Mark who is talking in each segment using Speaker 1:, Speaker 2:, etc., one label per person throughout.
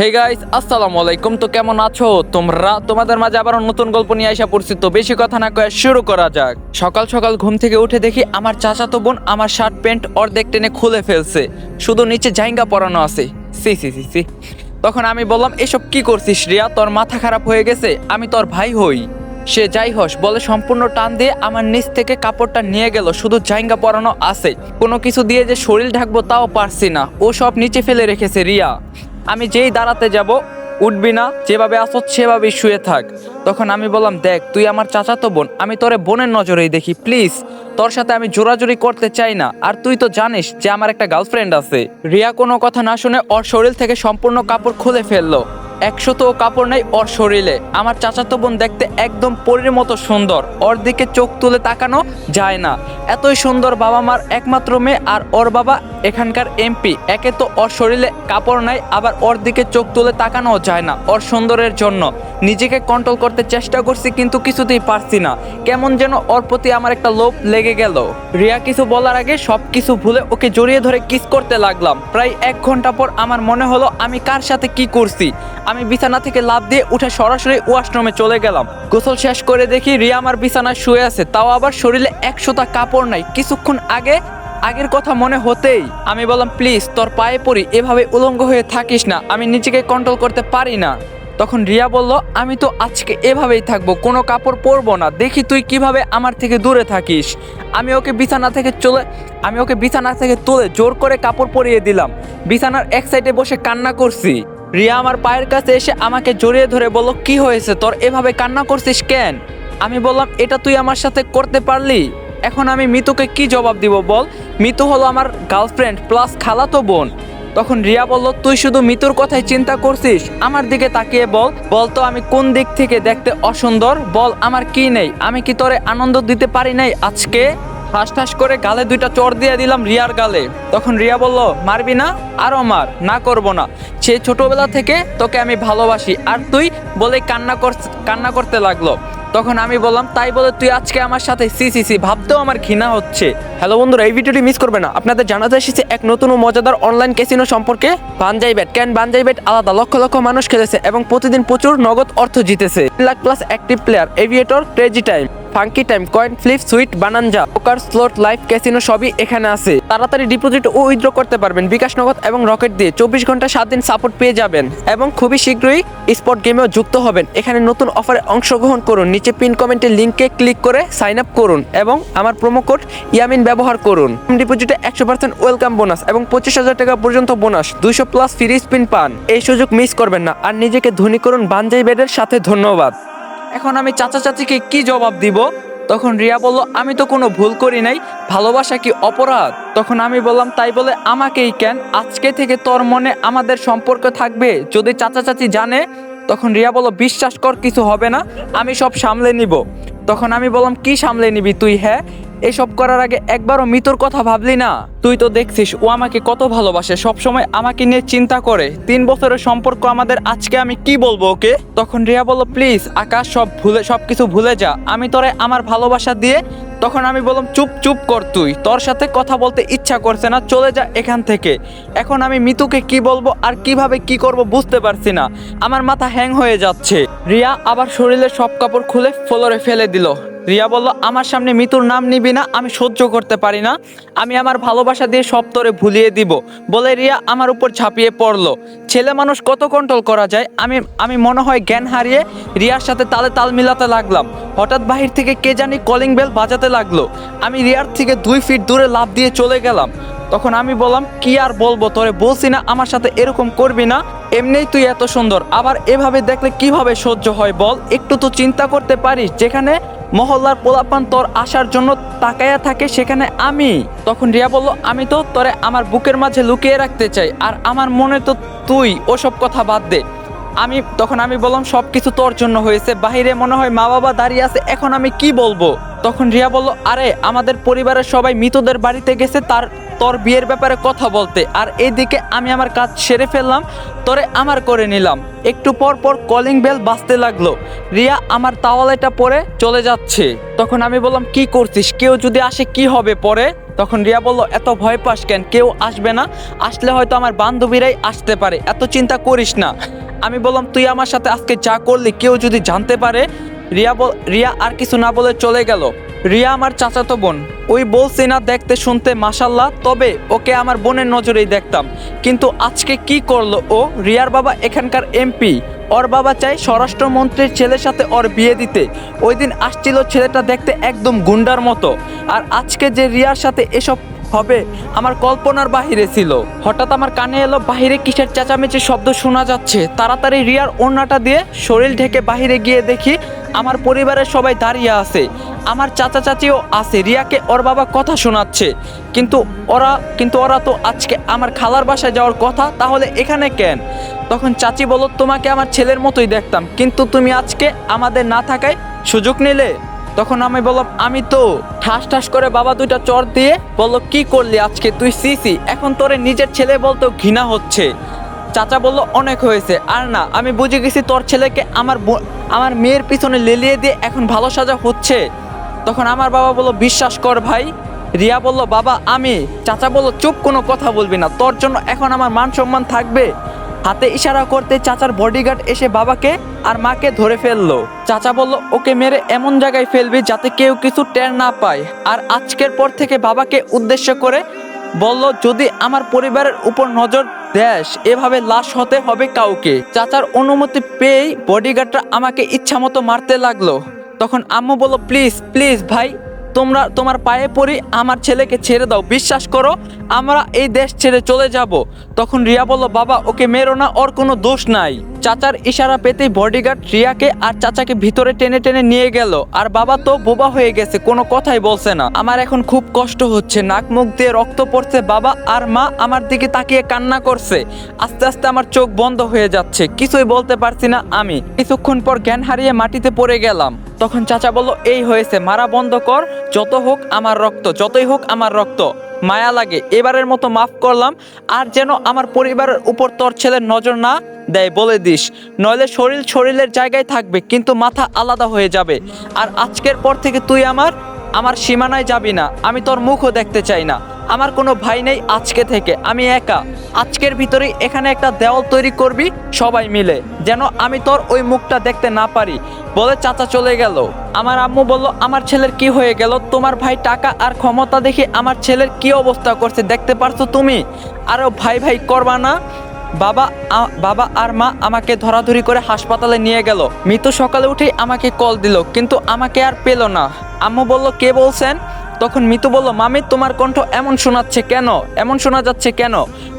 Speaker 1: Hey guys আসসালামু আলাইকুম। তো কেমন আছো? তোমরা তোমাদের মাঝে আবার নতুন গল্প নিয়ে আসা পড়ছি। তো বেশি কথা না কয়ে শুরু করা যাক। সকাল সকাল ঘুম থেকে উঠে দেখি আমার চাচাতো বোন আমার শার্ট, প্যান্ট অর্ধেক টেনে খুলে ফেলছে। শুধু নিচে জাইঙ্গা পরানো আছে। সি সি সি সি। তখন আমি বললাম, এসব কি করছিস রিয়া? তোর মাথা খারাপ হয়ে গেছে? আমি তোর ভাই হই। সে যাই হস বলে সম্পূর্ণ টান দিয়ে আমার নিচ থেকে কাপড়টা নিয়ে গেল। শুধু জাইঙ্গা পরানো আছে। কোনো কিছু দিয়ে যে শরীর ঢাকবো তাও পারছি না। ও সব নিচে ফেলে রেখেছে রিয়া। আমি যেই দাঁড়াতে যাব, উঠবি না, যেভাবে আসো সেভাবেই শুয়ে থাক। তখন আমি বললাম, দেখ, তুই আমার চাচাতো বোন, আমি তোরে বোনের নজরেই দেখি, প্লিজ। তোর সাথে আমি জোরাজুরি করতে চাই না। আর তুই তো জানিস যে আমার একটা গার্লফ্রেন্ড আছে। রিয়া কোনো কথা না শুনে ওর শরীর থেকে সম্পূর্ণ কাপড় খুলে ফেলল। একশো তো কাপড় নেই ওর শরীরে। আমার চাচাতো বোন দেখতে একদম পরীর মতো সুন্দর। ওর দিকে চোখ তুলে তাকানো যায় না। এতই সুন্দর বাবা মার একমাত্র মেয়ে আর ওর বাবা এখানকার এমপি। একে তো ওর শরীরে কাপড় নাই, আবার ওর দিকে চোখ তুলে তাকানোও যায় না ওর সুন্দরের জন্য। নিজেকে কন্ট্রোল করতে চেষ্টা করছি কিন্তু কিছুতেই পারছি না। কেমন যেন ওর প্রতি আমার একটা লোভ লেগে গেল। রিয়া কিছু বলার আগে সব কিছু ভুলে ওকে জড়িয়ে ধরে কিস করতে লাগলাম। প্রায় এক ঘণ্টা পর আমার মনে হলো আমি কার সাথে কি করছি। আমি বিছানা থেকে লাভ দিয়ে উঠে সরাসরি ওয়াশরুমে চলে গেলাম। গোসল শেষ করে দেখি রিয়া আমার বিছানায় শুয়ে আছে, তাও আবার শরীরে একশোটা কাপড় নাই। কিছুক্ষণ আগে, আগের কথা মনে হতেই আমি বললাম, প্লিজ, তোর পায়ে পড়ি, এভাবে উলঙ্গ হয়ে থাকিস না, আমি নিজেকে কন্ট্রোল করতে পারি না। তখন রিয়া বলল, আমি তো আজকে এভাবেই থাকব, কোনো কাপড় পরবো না, দেখি তুই কীভাবে আমার থেকে দূরে থাকিস। আমি ওকে বিছানা থেকে চলে, আমি ওকে বিছানা থেকে তুলে জোর করে কাপড় পরিয়ে দিলাম। বিছানার এক সাইডে বসে কান্না করছি। রিয়া আমার পায়ের কাছে এসে আমাকে জড়িয়ে ধরে বলল, কি হয়েছে? তোর এভাবে কান্না করছিস কেন? আমি বললাম, এটা তুই আমার সাথে করতে পারলি। এখন আমি মিতুকে কি জবাব দিব বল? মিতু হলো আমার গার্লফ্রেন্ড প্লাস খালাতো বোন। তখন রিয়া বলল, তুই শুধু মিতুর কথাই চিন্তা করছিস? আমার দিকে তাকিয়ে বল। বল তো আমি কোন দিক থেকে দেখতে অসুন্দর? বল আমার কি নেই? আমি কি তোরে আনন্দ দিতে পারি নাই আজকে? ঠাস ঠাস করে গালে দুইটা চর দিয়ে দিলাম রিয়ার গালে। তখন রিয়া বলল, মারবি না? আরও মার। না করব না। সে ছোটবেলা থেকে তোকে আমি ভালোবাসি। আর তুই বলে কান্না কর কান্না করতে লাগল। তখন আমি বললাম, তাই বলে তুই আজকে আমার সাথে সি সি সি, ভাবতেও আমার ঘৃণা হচ্ছে।
Speaker 2: হ্যালো বন্ধুরা, এই ভিডিওটি মিস করবে না। আপনাদের জানাতে এসেছে এক নতুন ও মজাদার অনলাইন ক্যাসিনো সম্পর্কে। Banzai Bet can Banzai Bet আলাদা লক্ষ লক্ষ মানুষ খেলেছে এবং প্রতিদিন প্রচুর নগদ অর্থ জিতেছে। Lakh plus active player Aviator Crazy Time Funky Time, Coin, Flip, Sweet, Bonanza, poker slot, life, casino সবই এখানে আছে। তাড়াতাড়ি ডিপোজিট ও উইথড্র করতে পারবেন। বিকাশ নগদ এবং রকেট দিয়ে চব্বিশ ঘণ্টা সাত দিন সাপোর্ট পেয়ে যাবেন। এবং খুবই শীঘ্রই স্পট গেমেও যুক্ত হবেন। এখানে নতুন অফারে অংশগ্রহণ করুন। নিচে পিন কমেন্টের লিঙ্কে ক্লিক করে সাইন আপ করুন এবং আমার প্রোমো কোড ইয়ামিন ব্যবহার করুন। ডিপোজিটে একশো পার্সেন্ট ওয়েলকাম বোনাস এবং পঁচিশ হাজার টাকা পর্যন্ত বোনাস। দুইশো প্লাস ফ্রি স্পিন পান। এই সুযোগ মিস করবেন না। আর নিজেকে ধনী করুন। বানজাই বেডের সাথে ধন্যবাদ।
Speaker 1: এখন আমি চাচা চাচিকে কি জবাব দিব? তখন রিয়া বলল, আমি তো কোনো ভুল করি নাই, ভালোবাসা কি অপরাধ? তখন আমি বললাম, তাই বলে আমাকেই কেন? আজকে থেকে তোর মনে আমাদের সম্পর্ক থাকবে, যদি চাচা চাচি জানে? তখন রিয়া বলল, বিশ্বাস কর, কিছু হবে না, আমি সব সামলে নিব। তখন আমি বললাম, কি সামলে নিবি তুই হ্যাঁ? এসব করার আগে একবারও মিতুর কথা ভাবলি না? তুই তো দেখছিস, ও আমাকে কত ভালোবাসে সব সময় আমাকে নিয়ে চিন্তা করে। তিন বছরের সম্পর্ক আমাদের, আজকে আমি কি বলব ওকে? তখন রিয়া বলল, প্লিজ, আকাশ, সব ভুলে সব কিছু ভুলে যা। আমি তোরে আমার ভালোবাসা দিয়ে, তখন আমি বললাম, চুপ চুপ কর তুই। তোর সাথে কথা বলতে ইচ্ছা করছে না, চলে যা এখান থেকে। এখন আমি মিতুকে কি বলব আর কীভাবে কি করব বুঝতে পারছি না। আমার মাথা হ্যাং হয়ে যাচ্ছে। রিয়া আবার শরীরের সব কাপড় খুলে ফ্লোরে ফেলে দিল। রিয়া বলল, আমার সামনে মিতুর নাম নিবি না, আমি সহ্য করতে পারি না। আমি আমার ভালোবাসা দিয়ে সব তোরে ভুলিয়ে দিব। বলে রিয়া আমার উপর ঝাঁপিয়ে পড়ল। ছেলে মানুষ কত কন্ট্রোল করা যায়? আমি আমি মনে হয় জ্ঞান হারিয়ে রিয়ার সাথে তালে তাল মিলাতে লাগলাম। হঠাৎ বাহির থেকে কে জানি কলিং বেল বাজাতে লাগল। আমি রিয়ার থেকে দুই ফিট দূরে লাফ দিয়ে চলে গেলাম। তখন আমি বললাম, কি আর বলব? তোরে বলছি না, আমার সাথে এরকম করবি না? এমনিই তুই এত সুন্দর। আবার এভাবে দেখলে কীভাবে সহ্য হয় বল? একটু তো চিন্তা করতে পারিস, যেখানে মহল্লার পোলাপান তোর আসার জন্য তাকাইয়া থাকে সেখানে আমি। তখন রিয়া বলল, আমি তো তোরে আমার বুকের মাঝে লুকিয়ে রাখতে চাই, আর আমার মনে তো তুই ওসব কথা বাদ দে। আমি, তখন আমি বললাম সব কিছু তোর জন্য হয়েছে। বাহিরে মনে হয় মা বাবা দাঁড়িয়ে আছে, এখন আমি কি বলব? তখন রিয়া বলল, আরে, আমাদের পরিবারের সবাই মৃতদের বাড়িতে গেছে, তার, তোর বিয়ের ব্যাপারে কথা বলতে। আর এইদিকে আমি আমার কাজ সেরে ফেললাম, তোরে আমার করে নিলাম। একটু পর পর কলিং বেল বাজতে লাগল। রিয়া আমার তাওয়ালেটা পরে চলে যাচ্ছে। তখন আমি বললাম, কি করছিস? কেউ যদি আসে, কি হবে পরে? তখন রিয়া বলল, এত ভয় পাস কেন? কেউ আসবে না? আসলে হয়তো আমার বান্ধবীরাই আসতে পারে। এত চিন্তা করিস না। আমি বললাম, তুই আমার সাথে আজকে যা করলি, কেউ যদি জানতে পারে? রিয়া বল, রিয়া আর কিছু না বলে চলে গেল। রিয়া আমার চাচাতো বোন। ওই বলছি না দেখতে শুনতে মাসাল্লাহ তবে ওকে আমার বোনের নজরেই দেখতাম। কিন্তু আজকে কি করল ও? রিয়ার বাবা এখানকার এমপি। ওর বাবা চাই স্বরাষ্ট্রমন্ত্রীর ছেলের সাথে ওর বিয়ে দিতে। ওই দিন আসছিল ছেলেটা দেখতে একদম গুন্ডার মতো। আর আজকে যে রিয়ার সাথে এসব হবে, আমার কল্পনার বাহিরে ছিল। হঠাৎ আমার কানে এলো, বাহিরে কিসের চেঁচামেচি শব্দ শোনা যাচ্ছে? তাড়াতাড়ি রিয়ার ওড়নাটা দিয়ে শরীর ঢেকে বাহিরে গিয়ে দেখি, আমার পরিবারের সবাই দাঁড়িয়ে আছে। আমার চাচা চাচিও আছে, রিয়াকে ওর বাবা কথা শোনাচ্ছে। কিন্তু ওরা কিন্তু ওরা তো আজকে আমার খালার বাসায় যাওয়ার কথা, তাহলে এখানে কেন? তখন চাচি বলো তোমাকে আমার ছেলের মতোই দেখতাম, কিন্তু তুমি আজকে আমাদের না থাকায় সুযোগ নিলে? তখন আমি বললাম, আমি তো ঠাস ঠাস করে বাবা দুইটা চর দিয়ে বলল, কি করলি আজকে তুই? সিসি এখন তোরে নিজের ছেলে বলতো ঘৃণা হচ্ছে। চাচা বলল, অনেক হয়েছে, আর না, আমি বুঝে গেছি তোর ছেলেকে আমার আমার মেয়ের পিছনে লেলিয়ে দিয়ে এখন ভালো সাজা হচ্ছে। তখন আমার বাবা বলল, বিশ্বাস কর ভাই। রিয়া বলল, বাবা, আমি চাচা বলল, চুপ, কোনো কথা বলবি না। তোর জন্য এখন আমার মান সম্মান থাকবে। হাতে ইশারা করতে চাচার বডিগার্ড এসে বাবাকে আর মাকে ধরে ফেলল। চাচা বলল, ওকে মেরে এমন জায়গায় ফেলবি যাতে কেউ কিছু টের না পায়। আর আজকের পর থেকে বাবাকে উদ্দেশ্য করে বলল, যদি আমার পরিবারের উপর নজর দেশ এভাবে লাশ হতে হবে কাউকে। চাচার অনুমতি পেয়েই বডিগার্ডটা আমাকে ইচ্ছামতো মারতে লাগল। তখন আম্মু বলল, প্লিজ প্লিজ ভাই। তোমরা তোমার পায়ে পড়ি, আমার ছেলেকে ছেড়ে দাও। বিশ্বাস করো, আমরা এই দেশ ছেড়ে চলে যাব। তখন রিয়া বলল, বাবা, ওকে মেরো না, ওর কোনো দোষ নাই। চাচার ইশারা পেতেই বডিগার্ড রিয়াকে আর চাচাকে ভিতরে টেনে টেনে নিয়ে গেল। আর বাবা তো বোবা হয়ে গেছে, কোনো কথাই বলছে না। আমার এখন খুব কষ্ট হচ্ছে, নাক মুখ দিয়ে রক্ত পড়ছে, বাবা আর মা আমার দিকে তাকিয়ে কান্না করছে। আস্তে আস্তে আমার চোখ বন্ধ হয়ে যাচ্ছে, কিছুই বলতে পারছি না আমি। কিছুক্ষণ পর জ্ঞান হারিয়ে মাটিতে পড়ে গেলাম। তখন চাচা বলল, এই হয়েছে, মারা বন্ধ কর, যত হোক আমার রক্ত, যতই হোক আমার রক্ত। মায়া লাগে। এবারের মতো মাফ করলাম, আর যেন আমার পরিবারের উপর তোর ছেলের নজর না দেয় বলে দিস। নইলে শরীর শরীরের জায়গায় থাকবে, কিন্তু মাথা আলাদা হয়ে যাবে। আর আজকের পর থেকে তুই আমার আমার সীমানায় যাবি না। আমি তোর মুখও দেখতে চাই না। আমার কোনো ভাই নেই আজকে থেকে। আমি একা। আজকের ভিতরে এখানে একটা দেওয়াল তৈরি করবি, সবাই মিলে, যেন আমি তোর ওই মুখটা দেখতে না পারি। বলে চাচা চলে গেল। আমার আম্মু বলল, আমার ছেলের কি হয়ে গেল? তোমার ভাই টাকা আর ক্ষমতা দেখে আমার ছেলের কি অবস্থা করছে, দেখতে পারছ তুমি? আরও ভাই ভাই, করবা না। বাবা বাবা আর মা আমাকে ধরাধরি করে হাসপাতালে নিয়ে গেল। মিতু সকালে উঠেই আমাকে কল দিল, কিন্তু আমাকে আর পেল না। আম্মু বলল, কে বলছেন? তখন মিতু বলল, মামি, তোমার কণ্ঠ এমন শোনাচ্ছে কেন? এমন শোনা যাচ্ছে কেন?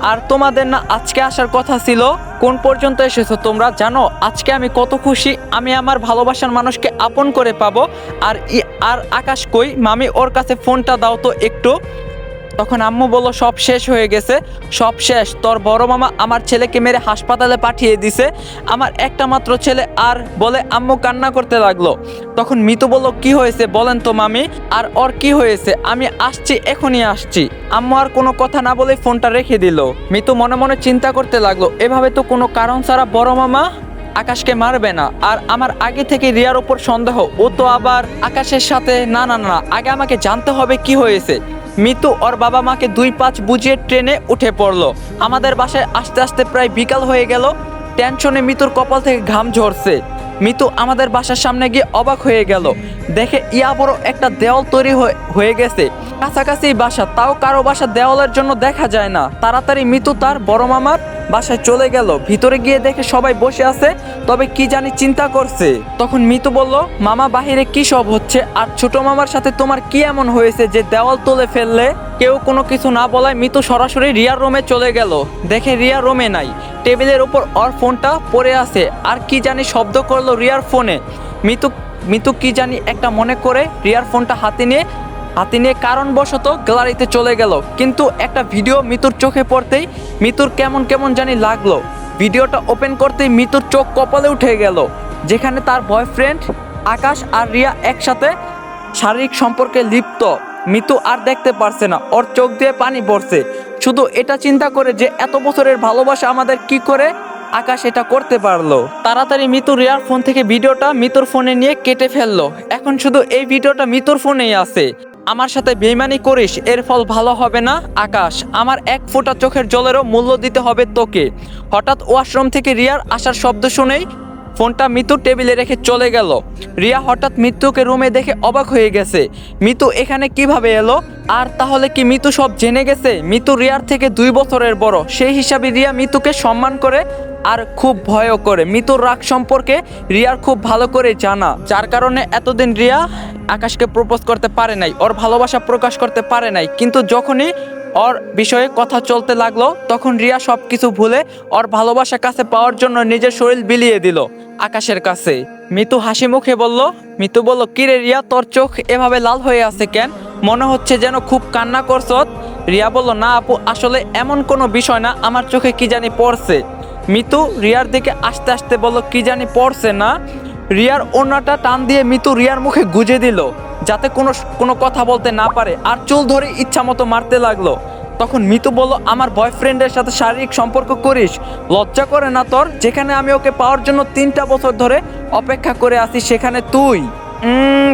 Speaker 1: আর তোমাদের না আজকে আসার কথা ছিল? কোন পর্যন্ত এসেছ তোমরা জানো? আজকে আমি কত খুশি, আমি আমার ভালোবাসার মানুষকে আপন করে পাবো। আর আর আকাশ কই? মামি, ওর কাছে ফোনটা দাও তো একটু। তখন আম্মু বলল, সব শেষ হয়ে গেছে, সব শেষ। তোর বড় মামা আমার ছেলেকে মেরে হাসপাতালে পাঠিয়ে দিছে। আমার একটা মাত্র ছেলে আর বলে আম্মু কান্না করতে লাগল। তখন মিতু বলল, কি হয়েছে বলেন তো মামি, আর ওর কি হয়েছে? আমি আসছি, এখনই আসছি। আম্মু আর কোনো কথা না বলে ফোনটা রেখে দিল। মিতু মনে মনে চিন্তা করতে লাগল, এভাবে তো কোনো কারণ ছাড়া বড় মামা আকাশকে মারবে না। আর আমার আগে থেকে রিয়ার উপর সন্দেহ, ও তো আবার আকাশের সাথে, না না না, আগে আমাকে জানতে হবে কি হয়েছে। মিতু ওর বাবা মাকে দুই পাঁচ বুঝিয়ে ট্রেনে উঠে পড়ল। আমাদের বাসায় আস্তে আস্তে প্রায় বিকাল হয়ে গেল। টেনশনে মিতুর কপাল থেকে ঘাম ঝরছে। মিতু আমাদের বাসার সামনে গিয়ে অবাক হয়ে গেল। দেখে ইয়া বড় একটা দেওয়াল তৈরি হয়ে- গেছে। কাছাকাছি বাসা, তাও কারও বাসা দেওয়ালের জন্য দেখা যায় না। তাড়াতাড়ি মিতু তার বড় মামার বাসায় চলে গেল। ভিতরে গিয়ে দেখে সবাই বসে আছে, তবে কি জানি চিন্তা করছে। তখন মিতু বলল, মামা, বাহিরে কি সব হচ্ছে? আর ছোট মামার সাথে তোমার কি এমন হয়েছে যে দেওয়াল তুলে ফেললে কেউ কোনো কিছু না বলায় মিতু সরাসরি রিয়ার রুমে চলে গেল। দেখে রিয়া রুমে নাই। টেবিলের উপর ওর ফোনটা পড়ে আছে। আর কি জানি শব্দ করল রিয়ার ফোনে। মিতু মিতু কি জানি একটা মনে করে রিয়ার ফোনটা হাতে নিয়ে হাতে নিয়ে কারণবশত গ্যালারিতে চলে গেল। কিন্তু একটা ভিডিও মিতুর চোখে পড়তেই মিতুর কেমন কেমন জানি লাগল। ভিডিওটা ওপেন করতেই মিতুর চোখ কপালে উঠে গেল, যেখানে তার বয়ফ্রেন্ড, আকাশ আর রিয়া একসাথে শারীরিক সম্পর্কে লিপ্ত। মিতু আর দেখতে পারছে না, ওর চোখ দিয়ে পানি পড়ছে। শুধু এটা চিন্তা করে যে এত বছরের ভালোবাসা আমাদের কি করে আকাশ এটা করতে পারল। তাড়াতাড়ি মিতু রিয়ার ফোন থেকে ভিডিওটা মিতুর ফোনে নিয়ে কেটে ফেলল। এখন শুধু এই ভিডিওটা মিতুর ফোনেই আছে। আমার সাথে বেইমানি করিস, এর ফল ভালো হবে না আকাশ। আমার এক ফোঁটা চোখের জলেরও মূল্য দিতে হবে তোকে। হঠাৎ ওয়াশরুম থেকে রিয়ার আসার শব্দ শুনেই ফোনটা মিতু টেবিলে রেখে চলে গেল। রিয়া হঠাৎ মৃত্যুকে রুমে দেখে অবাক হয়ে গেছে। মিতু এখানে কীভাবে এলো? আর তাহলে কি মিতু সব জেনে গেছে? মিতু রিয়ার থেকে দুই বছরের বড়। সেই হিসাবে রিয়া মিতুকে সম্মান করে আর খুব ভয়ও করে। মিতুর রাগ সম্পর্কে রিয়ার খুব ভালো করে জানা। যার কারণে এতদিন রিয়া আকাশকে প্রপোজ করতে পারে নাই, ওর ভালোবাসা প্রকাশ করতে পারে নাই। কিন্তু যখনই ওর বিষয়ে কথা চলতে লাগল, তখন রিয়া সব কিছু ভুলে ওর ভালোবাসা কাছে পাওয়ার জন্য নিজের শরীর বিলিয়ে দিল আকাশের কাছে। মিতু হাসি মুখে বলল, মিতু বলল কিরে রিয়া, তোর চোখ এভাবে লাল হয়ে আছে কেন? মনে হচ্ছে যেন খুব কান্না করছত রিয়া বলল, না আপু, আসলে এমন কোনো বিষয় না, আমার চোখে কি জানি পড়ছে। মিতু রিয়ার দিকে আস্তে আস্তে বলল, কি জানি পড়ছে না? রিয়ার ওনাটা টান দিয়ে মিতু রিয়ার মুখে গুজে দিল, যাতে কোনো কোনো কথা বলতে না পারে আর চুল ধরে ইচ্ছা মতো মারতে লাগল। তখন মিতু বলল, আমার বয়ফ্রেন্ডের সাথে শারীরিক সম্পর্ক করিস? লজ্জা করে না তোর? যেখানে আমি ওকে পাওয়ার জন্য তিনটা বছর ধরে অপেক্ষা করে আসি সেখানে তুই।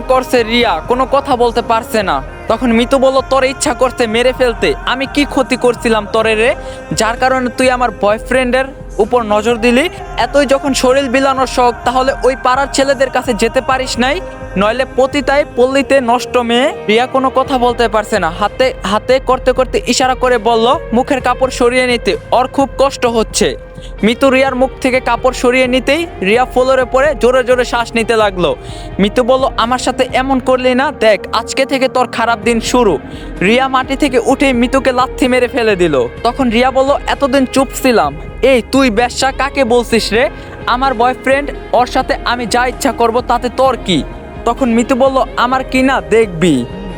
Speaker 1: করছে রিয়া, কোনো কথা বলতে পারছে না। তখন মিতু বলল, তোর ইচ্ছা করছে মেরে ফেলতে। আমি কি ক্ষতি করছিলাম তোরে রে? যার কারণে তুই আমার বয়ফ্রেন্ডের উপর নজর দিলি। এতই যখন শরীর বিলানোর শখ, তাহলে ওই পাড়ার ছেলেদের কাছে যেতে পারিস নাই? নইলে পতিতায় পল্লীতে নষ্ট মেয়ে রিয়া কোনো কথা বলতে পারছে না। হাতে হাতে করতে করতে ইশারা করে বলল, মুখের কাপড় সরিয়ে নিতে। ওর খুব কষ্ট হচ্ছে। মিতু রিয়ার মুখ থেকে কাপড় সরিয়ে নিতেই রিয়া ফ্লোরে পড়ে জোরে জোরে শ্বাস নিতে লাগল। মিতু বলল, আমার সাথে এমন করলি না, দেখ, আজকে থেকে তোর খারাপ দিন শুরু। রিয়া মাটি থেকে উঠে মিতুকে লাথি মেরে ফেলে দিল। তখন রিয়া বলল, এতদিন চুপ ছিলাম। এই তুই ব্যবসা কাকে বলছিস রে? আমার বয়ফ্রেন্ড ওর সাথে আমি যা ইচ্ছা করব, তাতে তোর কি? তখন মিতু বলল, আমার কি না, দেখবি।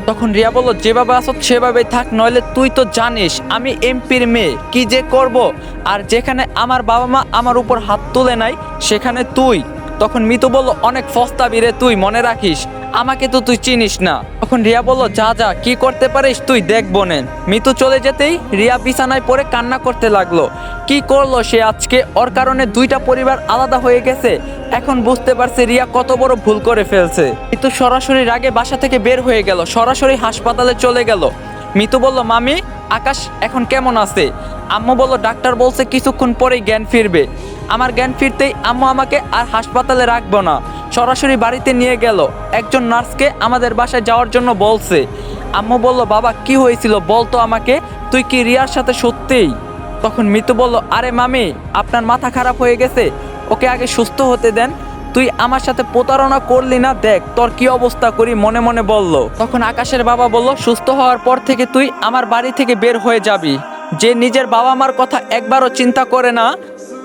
Speaker 1: তখন রিয়া বলল, যেভাবে আসত সেভাবেই থাক, নইলে তুই তো জানিস, আমি এমপির মেয়ে, কি যে করব? আর যেখানে আমার বাবা মা আমার উপর হাত তুলে নাই, সেখানে তুই। তখন মিতু বলল, অনেক ফস্তাবি রে তুই, মনে রাখিস। আমাকে তো তুই চিনিস না। তখন রিয়া বলল, যা যা, কি করতে পারিস তুই দেখ বোনেন মিতু চলে যেতেই রিয়া বিছানায় পড়ে কান্না করতে লাগল। কি করল সে আজকে? ওর কারণে দুইটা পরিবার আলাদা হয়ে গেছে। এখন বুঝতে পারছে রিয়া কত বড় ভুল করে ফেলছে। মিতু সরাসরি রাগে বাসা থেকে বের হয়ে গেল, সরাসরি হাসপাতালে চলে গেল। মিতু বলল, মামি, আকাশ এখন কেমন আছে? আম্মু বলল, ডাক্তার বলছে কিছুক্ষণ পরেই জ্ঞান ফিরবে। আমার জ্ঞান ফিরতেই আম্মু আমাকে আর হাসপাতালে রাখব না। সরাসরি বাড়িতে নিয়ে গেল। একজন নার্সকে আমাদের বাসায় যাওয়ার জন্য বলছে। আম্মু বলল, বাবা, কি হয়েছিল? বলতো আমাকে। তুই কি রিয়ার সাথে সত্যিই? তখন মিতু বলল, আরে মামি, আপনার মাথা খারাপ হয়ে গেছে। ওকে আগে সুস্থ হতে দেন। তুই আমার সাথে প্রতারণা করলি না, দেখ, তোর কি অবস্থা? করি মনে মনে বলল। তখন আকাশের বাবা বলল, সুস্থ হওয়ার পর থেকে তুই আমার বাড়ি থেকে বের হয়ে যাবি। যে নিজের বাবা মার কথা একবারও চিন্তা করে না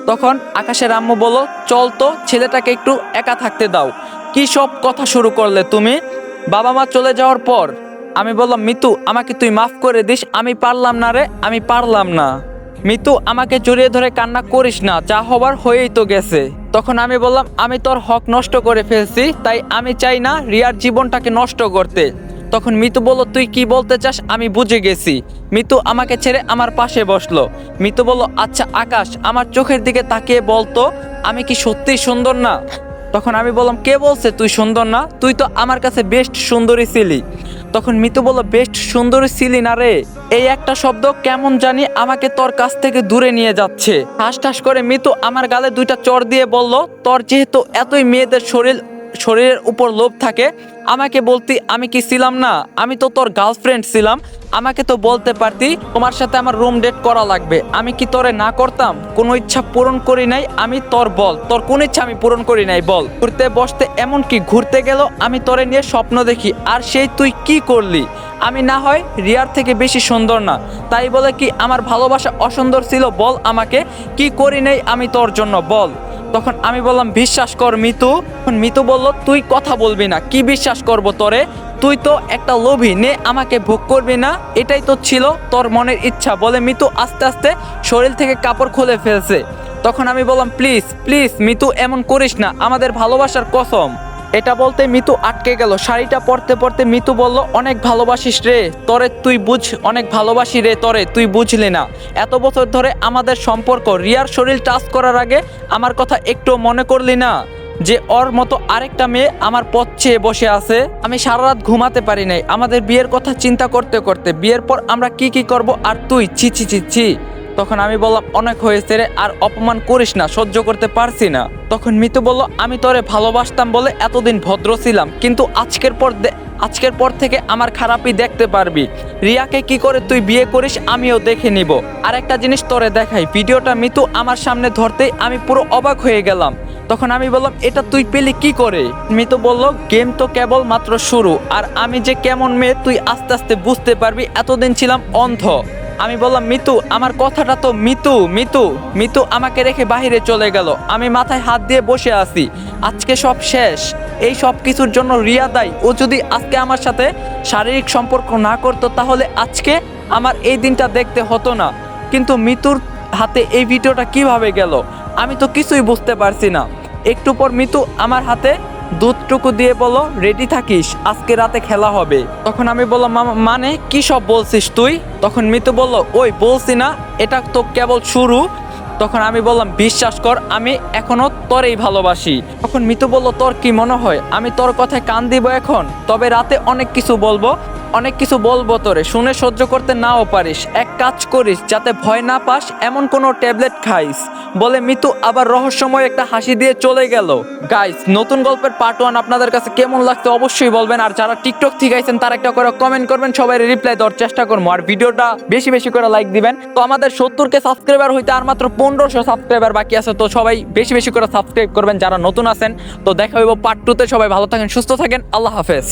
Speaker 1: তখন আকাশের আম্মু বলল, চল তো, ছেলেটাকে একটু একা থাকতে দাও। কি সব কথা শুরু করলে তুমি? বাবা মা চলে যাওয়ার পর আমি বললাম, মিতু, আমাকে তুই মাফ করে দিস। আমি পারলাম না রে, আমি পারলাম না। মিতু, আমাকে জড়িয়ে ধরে কান্না করিস না, যা হবার হয়েই তো গেছে। তখন আমি বললাম, আমি তোর হক নষ্ট করে ফেলছি, তাই আমি চাই না রিয়ার জীবনটাকে নষ্ট করতে। তখন মিতু বলল, তুই কি বলতে চাস? আমি বুঝে গেছি। মিতু আমাকে ছেড়ে আমার পাশে বসল। মিতু বলল আচ্ছা আকাশ, আমার চোখের দিকে তাকিয়ে বলতো আমি কি সত্যিই সুন্দর না? তখন আমি বললাম, কে বলছে তুই সুন্দর না? তুই তো আমার কাছে বেস্ট সুন্দরী ছিলি। তখন মিতু বলল, বেস্ট সুন্দরী ছিলি না রে। এই একটা শব্দ কেমন জানি আমাকে তোর কাছ থেকে দূরে নিয়ে যাচ্ছে। ঠাস ঠাস করে মিতু আমার গালে দুইটা চর দিয়ে বলল, তোর যেহেতু এতই মেয়েদের শরীর শরীরের উপর লোভ থাকে, আমাকে বলতি, আমি কি ছিলাম না? আমি তো তোর গার্লফ্রেন্ড ছিলাম। আমাকে তো বলতে পারতি, তোমার সাথে আমার রুম ডেট করা লাগবে। আমি কি তোরে না করতাম? কোনো ইচ্ছা পূরণ করি নাই, আমি তোর বল। তোর কোন ইচ্ছা আমি পূরণ করি নাই, বল। ঘুরতে বসতে এমন কি ঘুরতে গেল, আমি তোরে নিয়ে স্বপ্ন দেখি। আর সেই তুই কি করলি? আমি না হয় রিয়ার থেকে বেশি সুন্দর না। তাই বলে কি, আমার ভালোবাসা অসুন্দর ছিল, বল আমাকে। কি করি নাই আমি তোর জন্য, বল। তখন আমি বললাম, বিশ্বাস কর মিতু। মিতু বলল, তুই কথা বলবি না। কি বিশ্বাস করব তোরে? তুই তো একটা লোভী। নে, আমাকে ভোগ করবি না। এটাই তো ছিল তোর মনের ইচ্ছা। বলে মিতু আস্তে আস্তে শরীর থেকে কাপড় খুলে ফেলছে। তখন আমি বললাম, প্লিজ প্লিজ মিতু, এমন করিস না। আমাদের ভালোবাসার কসম। এটা বলতে মিতু আটকে গেল। শাড়িটা পরতে পরতে মিতু বলল, অনেক ভালোবাসিস রে। তরে তুই বুঝ, অনেক ভালোবাসি রে তরে, তুই বুঝলি না। এত বছর ধরে আমাদের সম্পর্ক, রিয়ার শরীর টাচ করার আগে আমার কথা একটু মনে করলি না? যে ওর মতো আরেকটা মেয়ে আমার পথ চেয়ে বসে আছে। আমি সারা রাত ঘুমাতে পারি নাই। আমাদের বিয়ের কথা চিন্তা করতে করতে, বিয়ের পর আমরা কি কি করব আর তুই? ছি ছি ছি ছি। তখন আমি বললাম, অনেক হয়েছে রে, আর অপমান করিস না, সহ্য করতে পারছি না। তখন মিতু বলল, আমি তোরে ভালোবাসতাম বলে এতদিন ভদ্র ছিলাম, কিন্তু আজকের পর আজকের পর থেকে আমার খারাপই দেখতে পারবি। রিয়াকে কি করে তুই বিয়ে করিস, আমিও দেখে নিব। আর একটা জিনিস তোরে দেখাই, ভিডিওটা মিতু আমার সামনে ধরতেই আমি পুরো অবাক হয়ে গেলাম। তখন আমি বললাম, এটা তুই পেলি কি করে? মিতু বলল, গেম তো কেবল মাত্র শুরু, আর আমি যে কেমন মেয়ে, তুই আস্তে আস্তে বুঝতে পারবি, এতদিন ছিলাম অন্ধ। আমি বললাম, মিতু, আমার কথাটা তো মিতু মিতু মিতু আমাকে রেখে বাইরে চলে গেল। আমি মাথায় হাত দিয়ে বসে আছি। আজকে সব শেষ। এই সব কিছুর জন্য রিয়া দায়ী। ও যদি আজকে আমার সাথে শারীরিক সম্পর্ক না করতো, তাহলে আজকে আমার এই দিনটা দেখতে হতো না। কিন্তু মিতুর হাতে এই ভিডিওটা কীভাবে গেল, আমি তো কিছুই বুঝতে পারছি না। একটু পর মিতু আমার হাতে দুধটুকু দিয়ে বলো রেডি থাকিস আজকে রাতে খেলা হবে। তখন আমি বললাম "মামা, মানে? কি সব বলছিস তুই? তখন মিতু বলল ওই বলছি না এটা তো কেবল শুরু। তখন আমি বললাম বিশ্বাস কর আমি এখনও তোরেই ভালোবাসি। তখন মিতু বলল তোর কি মনে হয়? আমি তোর কথায় কান দিব এখন? তবে রাতে অনেক কিছু বলব। অনেক কিছু বলব তোরে, শুনে সহ্য করতে নাও পারিস। এক কাজ করিস, যাতে ভয় না পাস, এমন কোনো ট্যাবলেট খাইস। বলে মিতু আবার রহস্যময় একটা হাসি দিয়ে চলে গেল। গাইস নতুন গল্পের পার্ট ওয়ান আপনাদের কাছে কেমন লাগছে অবশ্যই বলবেন, আর যারা টিকটক থেকে আইছেন তারা একটা করে কমেন্ট করবেন, সবাই রিপ্লাই দেওয়ার চেষ্টা করব। আর ভিডিওটা বেশি বেশি করে লাইক দিবেন। তো আমাদের সত্তর কে সাবস্ক্রাইবার হইতে আর মাত্র পনেরোশো সাবস্ক্রাইবার বাকি আছে, তো সবাই বেশি বেশি করে সাবস্ক্রাইব করবেন, যারা নতুন আছেন। তো দেখা হইব পার্ট টুতে সবাই ভালো থাকেন, সুস্থ থাকেন, আল্লাহ হাফেজ।